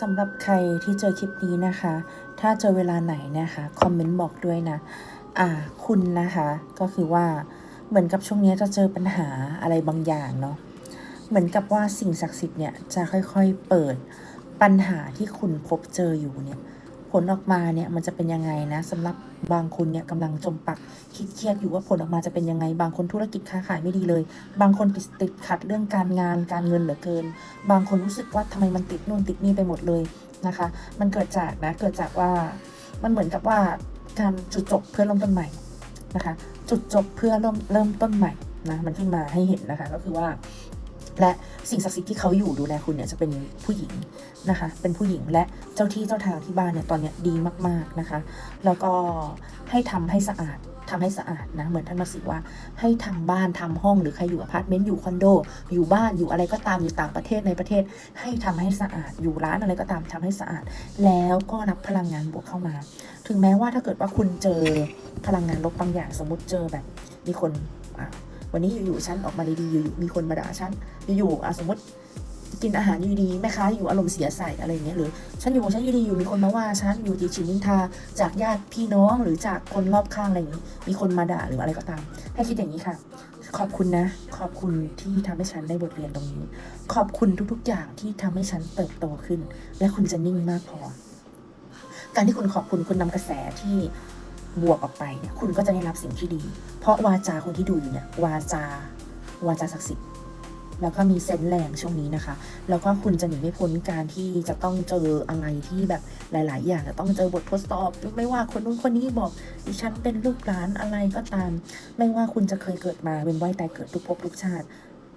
สำหรับใครที่เจอคลิปนี้นะคะ ถ้าเจอเวลาไหนนะคะ คอมเมนต์บอกด้วยนะ อ่า คุณนะคะ ก็คือว่า เหมือนกับช่วงนี้จะเจอปัญหาอะไรบางอย่างเนาะ เหมือนกับว่าสิ่งศักดิ์สิทธิ์เนี่ยจะค่อยๆเปิดปัญหาที่คุณพบเจออยู่เนี่ย ลออกมาเนี่ยมันจะเป็นยังไงนะสำหรับบางคนเนี่ยกำลังจมปักคิดเครียดอยู่ว่าผลออกมาจะเป็นยังไง บางคนธุรกิจค้าขายไม่ดีเลย บางคนติดติดขัดเรื่องการงานการเงินเหลือเกิน บางคนรู้สึกว่าทำไมมันติดนู่นติดนี่ไปหมดเลยนะคะ มันเกิดจากนะเกิดจากว่ามันเหมือนกับว่าการจุดจบเพื่อเริ่มต้นใหม่นะคะ จุดจบเพื่อเริ่มเริ่มต้นใหม่นะมันขึ้นมาให้เห็นนะคะก็คือว่า และสิ่งศักดิ์สิทธิ์ที่เขาอยู่ดูแลคุณเนี่ยจะเป็นผู้หญิงนะคะ เป็นผู้หญิงและเจ้าที่เจ้าทางที่บ้านเนี่ยตอนเนี้ยดีมากๆนะคะ แล้วก็ให้ทำให้สะอาดทำให้สะอาดนะเหมือนท่านมาสื่อว่าให้ทำบ้านทำห้องหรือใครอยู่อพาร์ตเมนต์อยู่คอนโด อยู่บ้านอยู่อะไรก็ตามอยู่ต่างประเทศในประเทศ ให้ทำให้สะอาดอยู่ร้านอะไรก็ตามทำให้สะอาด แล้วก็รับพลังงานบวกเข้ามา ถึงแม้ว่าถ้าเกิดว่าคุณเจอพลังงานลบบางอย่างสมมติเจอแบบมีคน วันนี้อยู่ๆฉันออกมาดีๆอยู่ๆมีคนมาด่าฉันอยู่ๆอะสมมติกินอาหารอยู่ดีแม่ค้าอยู่อารมณ์เสียใส่อะไรอย่างเงี้ยหรือฉันอยู่ของฉันอยู่ดีอยู่มีคนมาว่าฉันอยู่ดีฉินนินทาจากญาติพี่น้องหรือจากคนรอบข้างอะไรอย่างงี้ มีคนมาด่าหรืออะไรก็ตาม ให้คิดอย่างนี้ค่ะ ขอบคุณนะ ขอบคุณที่ทำให้ฉันได้บทเรียนตรงนี้ ขอบคุณทุกๆ อย่างที่ทำให้ฉันเติบโตขึ้น และคุณจะนิ่งมากพอ การที่คุณขอบคุณคุณนำกระแสที่ บวกออกไปเนี่ยคุณก็จะได้รับสิ่งที่ดี เพราะวาจาคนที่ดูอยู่เนี่ยวาจาวาจาศักดิ์สิทธิ์แล้วก็มีเซนส์แรงช่วงนี้นะคะ แล้วก็คุณจะหนีไม่พ้นการที่จะต้องเจออะไรที่แบบหลาย ๆ อย่างจะต้องเจอบททดสอบ ไม่ว่าคนนู้นคนนี้บอกดิฉันเป็นลูกหลานอะไรก็ตาม ไม่ว่าคุณจะเคยเกิดมาเป็นว่ายตายเกิดทุกภพทุกชาติ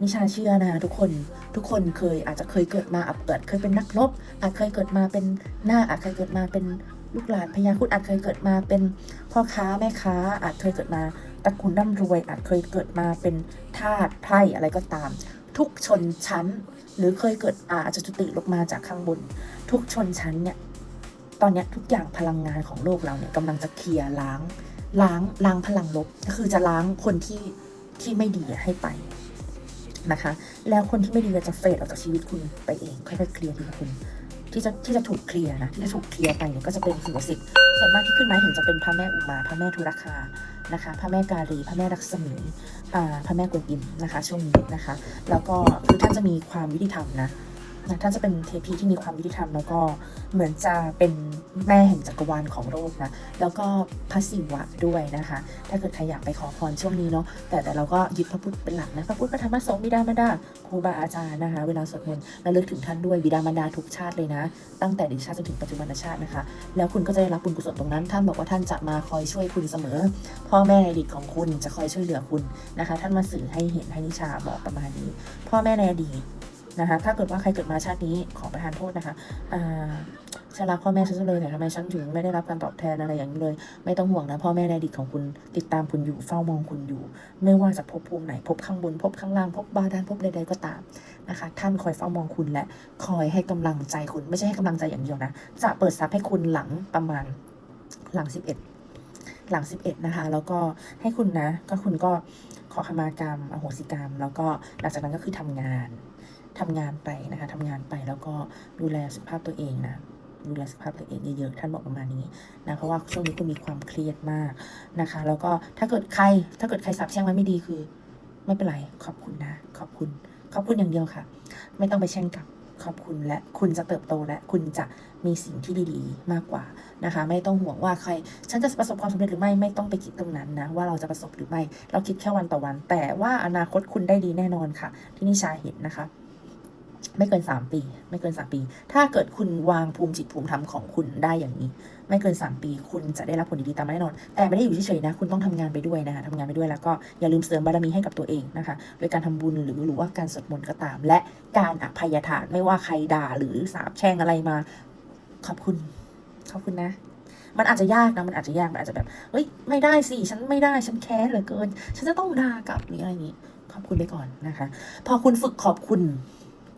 นิชาเชื่อนะทุกคนทุกคนเคยอาจจะเคยเกิดมาอาจเกิดเคยเป็นนักรบอาจเคยเกิดมาเป็นหน้าอาจเคยเกิดมาเป็น ลูกหลานพญาครุดอาจเคยเกิดมาเป็นพ่อค้าแม่ค้า อาจเคยเกิดมาตระกูลร่ำรวย อาจเคยเกิดมาเป็นทาสไพร่อะไรก็ตาม ทุกชนชั้น หรือเคยเกิดอาจจะจุติลงมาจากข้างบน ทุกชนชั้นเนี่ยตอนนี้ทุกอย่างพลังงานของโลกเราเนี่ยกำลังจะเคลียร์ล้าง ล้างล้างพลังลบก็คือจะล้างคนที่ที่ไม่ดีให้ไปนะคะ แล้วคนที่ไม่ดีจะเฟดออกจากชีวิตคุณไปเองค่อยๆเคลียร์ทีละคน ที่จะที่จะถูกเคลียร์นะที่จะถูกเคลียร์ไปเนี่ยก็จะเป็นสิ่งศักดิ์สิทธิ์ส่วนมากที่ขึ้นมาถึงจะเป็นพระแม่อุมาพระแม่ธุรคานะคะพระแม่กาลีพระแม่รักษมีอ่าพระแม่กวนอิมนะคะ ช่วงนี้นะคะ แล้วก็คือท่านจะมีความยุติธรรมนะ ท่านจะเป็นเทพีที่มีความยุติธรรม แล้วก็เหมือนจะเป็นแม่แห่งจักรวาลของโลกนะ แล้วก็พระศิวะด้วยนะคะ ถ้าเกิดใครอยากไปขอพรช่วงนี้เนาะ แต่แต่เราก็ยึดพระพุทธเป็นหลักนะ พระพุทธพระธรรมพระสงฆ์บิดามารดาครูบาอาจารย์นะคะ เวลาสวดมนต์ระลึกถึงท่านด้วยบิดามารดาทุกชาติเลยนะ ตั้งแต่เด็กชาติจนถึงปัจจุบันชาตินะคะ แล้วคุณก็จะได้รับบุญกุศลตรงนั้น ท่านบอกว่าท่านจะมาคอยช่วยคุณเสมอ พ่อแม่ในอดีตของคุณจะคอยช่วยเหลือคุณนะคะ ท่านมาสื่อให้เห็นให้นิชาบอกประมาณนี้ พ่อแม่ในอดีต นะคะ ถ้าเกิดว่าใครเกิดมาชาตินี้ขอประทานโทษนะคะฉันรักพ่อแม่ฉันเลยแต่ทำไมฉันถึงไม่ได้รับการตอบแทนอะไรอย่างนี้เลย ไม่ต้องห่วงนะพ่อแม่ในอดีตของคุณ ติดตามคุณอยู่เฝ้ามองคุณอยู่ ไม่ว่าจะพบภูมิไหนพบข้างบน พบข้างล่าง พบบาดาลพบใดๆก็ตามนะคะ ท่านคอยเฝ้ามองคุณและคอยให้กำลังใจคุณ ไม่ใช่ให้กำลังใจอย่างเดียวนะ จะเปิดทรัพย์ให้คุณหลังประมาณหลัง 11 หลัง 11 นะคะ แล้วก็ให้คุณนะ ก็คุณก็ขอขมากรรม อโหสิกรรม แล้วก็หลังจากนั้นก็คือทำงาน ทำงานไปนะคะทำงานไปแล้วก็ดูแลสุขภาพตัวเองนะดูแลสุขภาพตัวเองเยอะๆท่านบอกประมาณนี้นะเพราะว่าช่วงนี้คุณมีความเครียดมากนะคะ แล้วก็ถ้าเกิดใคร ถ้าเกิดใครสับแช่งไว้ไม่ดีคือ ไม่เป็นไรขอบคุณนะ ขอบคุณขอบคุณอย่างเดียวค่ะ ไม่ต้องไปแช่งกลับขอบคุณและคุณจะเติบโตและคุณจะมีสิ่งที่ดีๆมากกว่านะคะ ไม่ต้องห่วงว่าใคร ฉันจะประสบความสำเร็จหรือไม่ไม่ต้องไปคิดตรงนั้นนะ ว่าเราจะประสบหรือไม่ เราคิดแค่วันต่อวัน แต่ว่าอนาคตคุณได้ดีแน่นอนค่ะ ที่นิชาเห็นนะคะ ไม่เกินสามปี ไม่เกินสามปี ถ้าเกิดคุณวางภูมิจิตภูมิธรรมของคุณได้อย่างนี้ ไม่เกินสามปี คุณจะได้รับผลดีๆตามมาแน่นอน แต่ไม่ได้อยู่เฉยๆนะ คุณต้องทำงานไปด้วยนะคะทำงานไปด้วยแล้วก็อย่าลืมเสริมบารมีให้กับตัวเองนะคะ โดยการทำบุญหรือหรือว่าการสวดมนต์ก็ตาม และการอภัยทานไม่ว่าใครด่าหรือสาบแช่งอะไรมา ขอบคุณ ขอบคุณนะมันอาจจะยากนะ มันอาจจะยาก มันอาจจะแบบ เฮ้ย ไม่ได้สิ ฉันไม่ได้ ฉันแค้นเหลือเกิน ฉันจะต้องด่ากลับหรืออะไรอย่างนี้ ขอบคุณไปก่อนนะคะ พอคุณฝึกขอบคุณ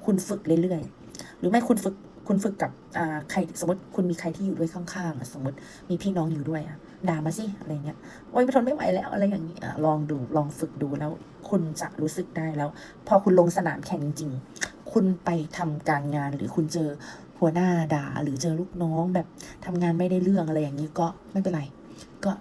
คุณฝึกเรื่อยๆ หรือไม่คุณฝึกคุณฝึกกับอ่าใครสมมติคุณมีใครที่อยู่ด้วยข้างๆสมมติมีพี่น้องอยู่ด้วยอะด่ามาสิอะไรเงี้ยโอ๊ยไม่ทนไม่ไหวแล้วอะไรอย่างนี้อะลองดูลองฝึกดูแล้วคุณจะรู้สึกได้แล้ว พอคุณลงสนามแข่งจริงๆ คุณไปทำการงานหรือคุณเจอหัวหน้าด่า หรือเจอลูกน้องแบบทำงานไม่ได้เรื่องอะไรอย่างนี้ก็ไม่เป็นไร ก็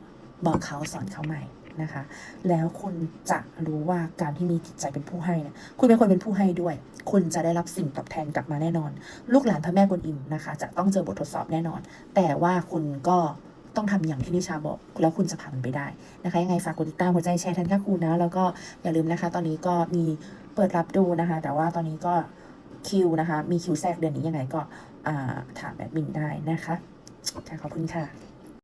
บอกเขาสอนเขาใหม่ นะคะ แล้วคุณจะรู้ว่าการที่มีจิตใจเป็นผู้ให้นี่ยคุณเป็นคนเป็นผู้ให้ด้วย คุณจะได้รับสิ่งตอบแทนกลับมาแน่นอน ลูกหลานพระแม่กวนอิมนะคะ จะต้องเจอบททดสอบแน่นอน แต่ว่าคุณก็ต้องทำอย่างที่นิชาบอก แล้วคุณจะผ่านมันไปได้นะคะ ยังไงฝากกดติดตามหัวใจแชร์ทันค่าคุณนะ แล้วก็อย่าลืมนะคะ ตอนนี้ก็มีเปิดรับดูนะคะ แต่ว่าตอนนี้ก็คิวนะคะ มีคิวแทรกเดือนนี้ยังไงก็ถามแอดมินได้นะคะขอบคุณค่ะ